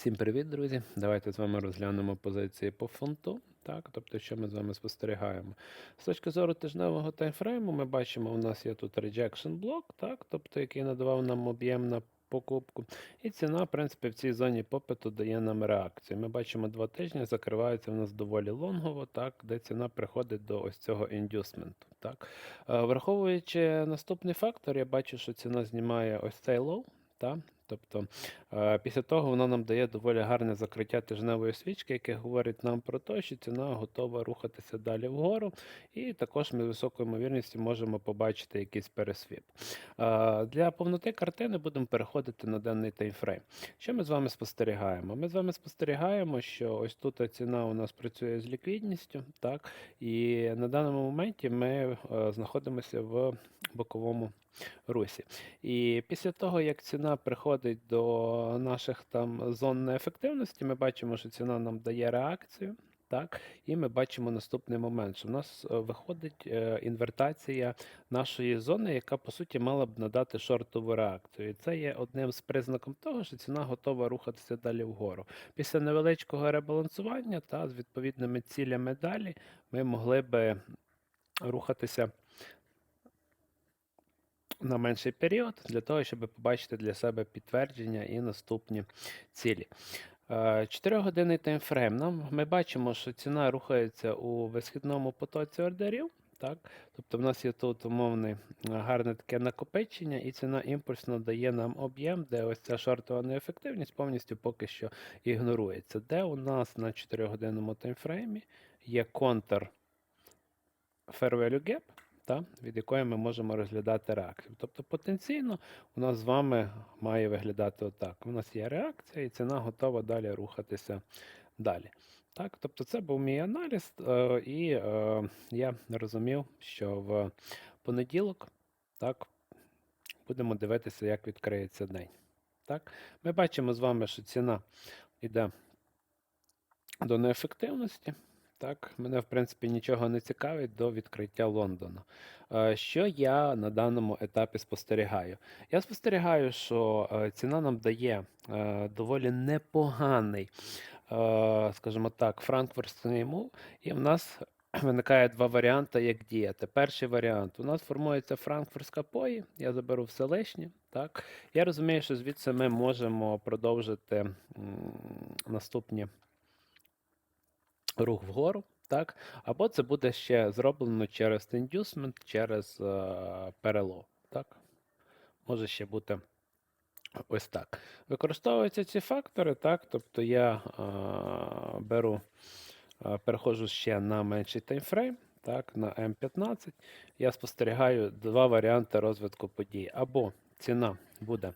Всім привіт, друзі! Давайте з вами розглянемо позиції по фунту. Так, тобто, що ми з вами спостерігаємо. З точки зору тижневого таймфрейму, ми бачимо, у нас є тут rejection блок, так, тобто, який надавав нам об'єм на покупку. І ціна, в принципі, в цій зоні попиту дає нам реакцію. Ми бачимо, два тижні закривається в нас доволі лонгово, так, де ціна приходить до ось цього індюсменту. Так. Е, Враховуючи наступний фактор, я бачу, що ціна знімає ось цей лоу. Так? Тобто е, після того воно нам дає доволі гарне закриття тижневої свічки, яке говорить нам про те, що ціна готова рухатися далі вгору, і також ми з високою ймовірністю можемо побачити якийсь пересвіп. Е, Для повноти картини будемо переходити на денний таймфрейм. Що ми з вами спостерігаємо? Ми з вами спостерігаємо, що ось тут ціна у нас працює з ліквідністю, так, і на даному моменті ми е, знаходимося в боковому русі. І після того, як ціна приходить до наших там зон неефективності, ми бачимо, що ціна нам дає реакцію. Так, і ми бачимо наступний момент, що в нас е, виходить е, інвертація нашої зони, яка по суті мала б надати шортову реакцію. І це є одним з признаком того, що ціна готова рухатися далі вгору. Після невеличкого ребалансування та з відповідними цілями далі ми могли би рухатися на менший період для того, щоб побачити для себе підтвердження і наступні цілі. 4-годинний таймфрейм. Нам ми бачимо, що ціна рухається у висхідному потоці ордерів. Так? Тобто в нас є тут умовне гарне таке накопичення, і ціна імпульсно дає нам об'єм, де ось ця шортова неефективність повністю поки що ігнорується. Де у нас на 4-годинному таймфреймі є контр Fair Value та, від якої ми можемо розглядати реакцію. Тобто потенційно у нас з вами має виглядати отак. У нас є реакція, і ціна готова далі рухатися далі. Так, Тобто це був мій аналіз, е, і е, я розумів, що в понеділок так, будемо дивитися, як відкриється день. Так, Ми бачимо з вами, що ціна йде до неефективності. Так, мене, в принципі, нічого не цікавить до відкриття Лондона. Е, Що я на даному етапі спостерігаю? Я спостерігаю, що е, ціна нам дає е, доволі непоганий, скажімо так, франкфуртський мув, і в нас виникає два варіанти, як діяти. Перший варіант у нас формується франкфуртська пої, я заберу все лишнє. Так, Я розумію, що звідси ми можемо продовжити наступні рух вгору, так? Або це буде ще зроблено через індюсмент, через е, перелов. Так? Може ще бути ось так. Використовуються ці фактори, так? Тобто я е, беру, е, переходжу ще на менший таймфрейм, так, на М15. Я спостерігаю два варіанти розвитку подій. Або ціна буде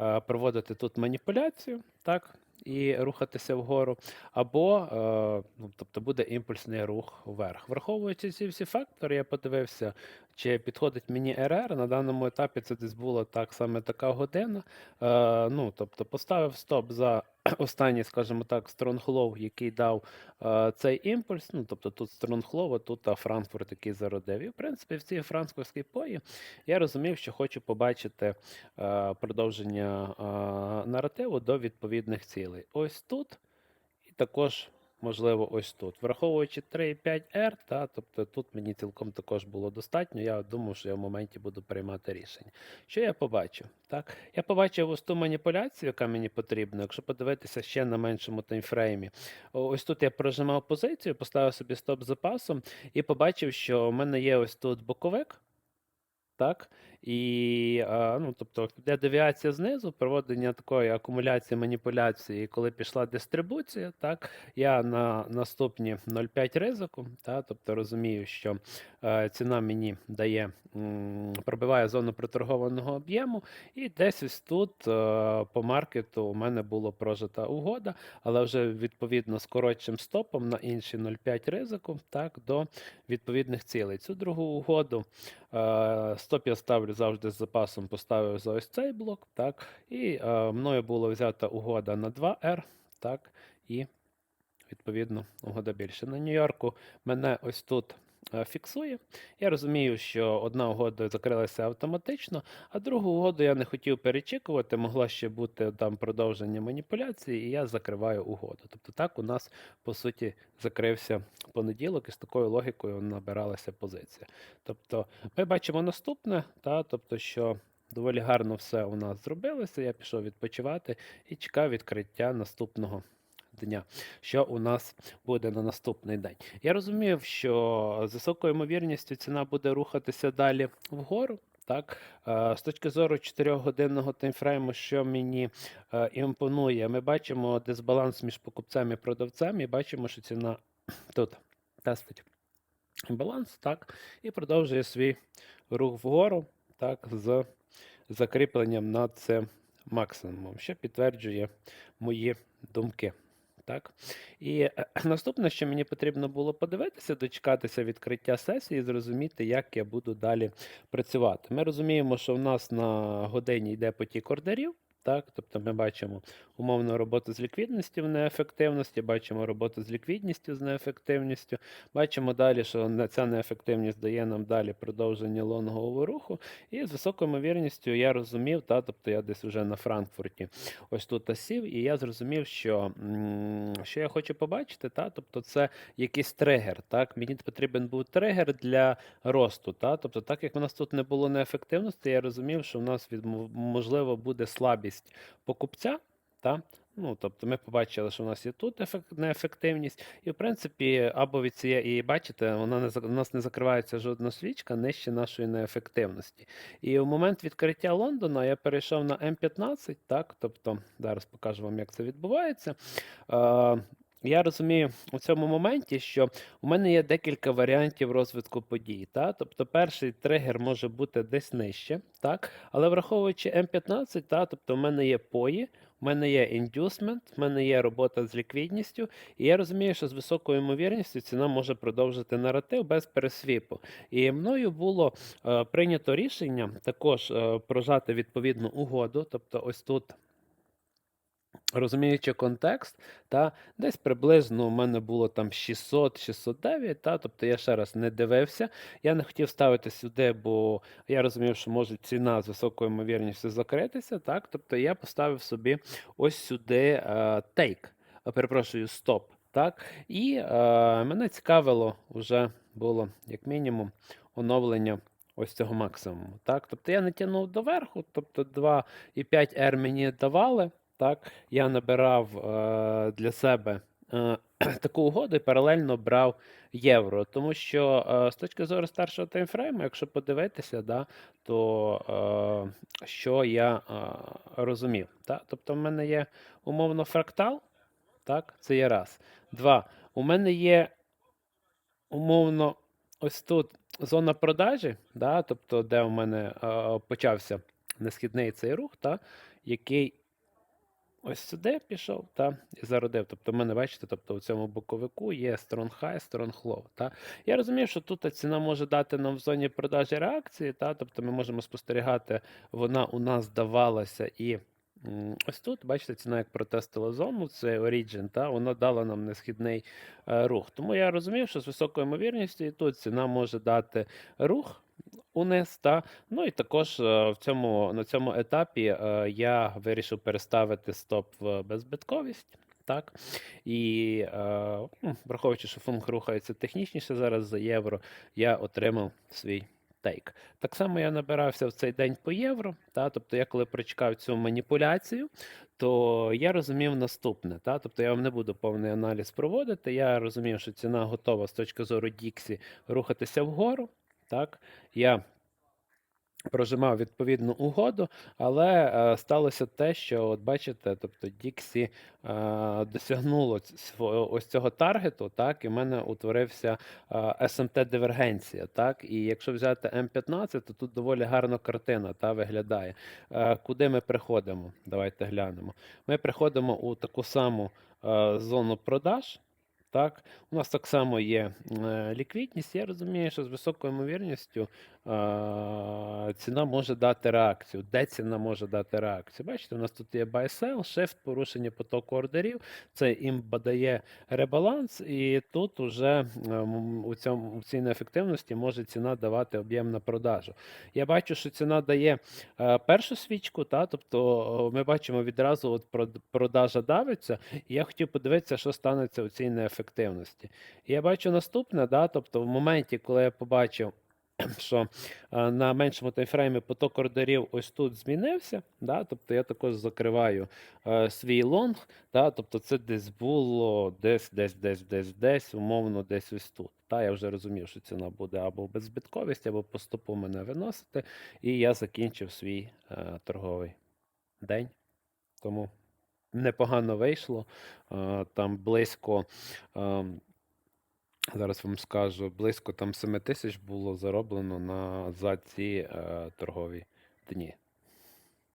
е, проводити тут маніпуляцію, так? І рухатися вгору, або е, ну, тобто буде імпульсний рух вверх. Враховуючи ці всі фактори, я подивився, чи підходить мені РР. На даному етапі це десь була так саме така година. Е, ну, тобто Поставив стоп за останній, скажімо так, Стронглов, який дав е, цей імпульс. Ну, тобто Тут Стронглов, а тут Франкфурт, який зародив. І в принципі в цій франкфуртській пої я розумів, що хочу побачити е, продовження е, наративу до відповідних цілей. Ось тут і також можливо, ось тут. Враховуючи 3,5R, та, тобто тут мені цілком також було достатньо. Я думав, що я в моменті буду приймати рішення. Що я побачив? Так? Я побачив ось ту маніпуляцію, яка мені потрібна. Якщо подивитися ще на меншому таймфреймі, ось тут я прожимав позицію, поставив собі стоп запасом і побачив, що в мене є ось тут боковик. Так, і ну, тобто, де девіація знизу, проведення такої акумуляції маніпуляції, коли пішла дистрибуція, так, я на наступні 0,5 ризику, так, тобто розумію, що е, ціна мені дає, м, пробиває зону проторгованого об'єму, і десь ось тут е, по маркету у мене була прожита угода, але вже відповідно з коротшим стопом на інші 0,5 ризику, так, до відповідних цілей. Цю другу угоду. Е, Стоп я ставлю завжди з запасом, поставив за ось цей блок. так, І е, мною була взята угода на 2R, так, і відповідно угода більше. На Нью-Йорку мене ось тут фіксує. Я розумію, що одна угода закрилася автоматично, а другу угоду я не хотів перечікувати, могло ще бути там продовження маніпуляції, і я закриваю угоду. Тобто так у нас, по суті, закрився понеділок, і з такою логікою набиралася позиція. Тобто ми бачимо наступне, та, тобто, що доволі гарно все у нас зробилося. Я пішов відпочивати і чекав відкриття наступного дня, що у нас буде на наступний день. Я розумів, що з високою ймовірністю ціна буде рухатися далі вгору. Так, Е, з точки зору 4-годинного таймфрейму, що мені е, імпонує, ми бачимо дисбаланс між покупцем і продавцем, і бачимо, що ціна тут тестить баланс, так, і продовжує свій рух вгору, так, з закріпленням над цим максимумом, що підтверджує мої думки. Так? І е, наступне, що мені потрібно було подивитися, дочекатися відкриття сесії, зрозуміти, як я буду далі працювати. Ми розуміємо, що в нас на годині йде потік ордерів. Так, тобто ми бачимо умовну роботу з ліквідністю в неефективності, бачимо роботу з ліквідністю з неефективністю. Бачимо далі, що ця неефективність дає нам далі продовження лонгового руху. І з високою ймовірністю я розумів, та, тобто я десь вже на Франкфурті ось тут сів, і я зрозумів, що, що я хочу побачити, та, тобто це якийсь тригер. Так? Мені потрібен був тригер для росту. Та? Тобто, так як в нас тут не було неефективності, я розумів, що в нас від, можливо буде слабість покупця. Та? Ну, тобто ми побачили, що в нас є тут неефективність, і в принципі, або від цієї, і бачите, вона не у нас не закривається жодна свічка нижче нашої неефективності. І в момент відкриття Лондона я перейшов на М15, так, тобто зараз покажу вам, як це відбувається. Я розумію у цьому моменті, що у мене є декілька варіантів розвитку подій. Та? Тобто перший тригер може бути десь нижче, так? але враховуючи М15, та? тобто в мене є пої, у мене є індюсмент, в мене є робота з ліквідністю, і я розумію, що з високою ймовірністю ціна може продовжити наратив без пересвіпу. І мною було е, прийнято рішення також е, прожати відповідну угоду, тобто ось тут. Розуміючи контекст, та десь приблизно у мене було там 600-609, та тобто я ще раз не дивився. Я не хотів ставити сюди, бо я розумів, що може ціна з високою ймовірністю закритися. Так, тобто я поставив собі ось сюди тейк, е, перепрошую, стоп. Так, і е, мене цікавило вже було як мінімум оновлення ось цього максимуму. Так, тобто я не тягнув доверху, тобто 2,5 R мені давали. Так, я набирав е, для себе е, таку угоду і паралельно брав євро. Тому що е, з точки зору старшого таймфрейму, якщо подивитися, да, то е, що я е, розумів. Так? Тобто в мене є умовно фрактал, так, це є раз. Два. У мене є умовно ось тут зона продажі, да, тобто, де у мене е, почався несхідний цей рух, та, який ось сюди пішов та, і зародив. Тобто, мене, бачите, тобто у цьому боковику є strong high, strong low. Та. Я розумію, що тут ціна може дати нам в зоні продажі реакції, та, тобто ми можемо спостерігати, вона у нас давалася і. Ось тут, бачите, ціна як протестила зону, це Origin, та, вона дала нам несхідний е, рух. Тому я розумів, що з високою ймовірністю і тут ціна може дати рух униз. Та? Ну і також е, в цьому, на цьому етапі е, я вирішив переставити стоп в беззбитковість. Так, і е, ну, враховуючи, що функ рухається технічніше зараз за євро, я отримав свій тейк. Так само я набирався в цей день по євро. Та, тобто, я коли прочекав цю маніпуляцію, то я розумів наступне. Та, тобто я вам не буду повний аналіз проводити. Я розумів, що ціна готова з точки зору Діксі рухатися вгору. Так, я прожимав відповідну угоду, але е, сталося те, що, от бачите, тобто Діксі е, досягнуло ць- сво- ось цього таргету, так, і в мене утворився е, SMT-дивергенція. Так, і якщо взяти М15, то тут доволі гарна картина та, виглядає. Е, куди ми приходимо? Давайте глянемо. Ми приходимо у таку саму е, зону продаж. Так, у нас так само є е, ліквідність. Я розумію, що з високою ймовірністю ціна може дати реакцію. Де ціна може дати реакцію? Бачите, у нас тут є buy sell, shift, порушення потоку ордерів. Це їм дає ребаланс, і тут уже ем, у, цьому, у цій неефективності може ціна давати об'єм на продажу. Я бачу, що ціна дає е, першу свічку, та, тобто ми бачимо відразу от продажа давиться, і я хотів подивитися, що станеться у цій неефективності. Я бачу наступне, да, тобто в моменті, коли я побачив, що е, на меншому таймфреймі поток ордерів ось тут змінився, да, тобто я також закриваю е, свій лонг, да, тобто це десь було десь, десь, десь, десь, десь, умовно, десь ось тут. Та, я вже розумів, що ціна буде або беззбитковість, або по стопу мене виносити, і я закінчив свій е, торговий день. Тому непогано вийшло. Е, там близько. ем, Зараз вам скажу, близько там 7 тисяч було зароблено на, за ці е, торгові дні.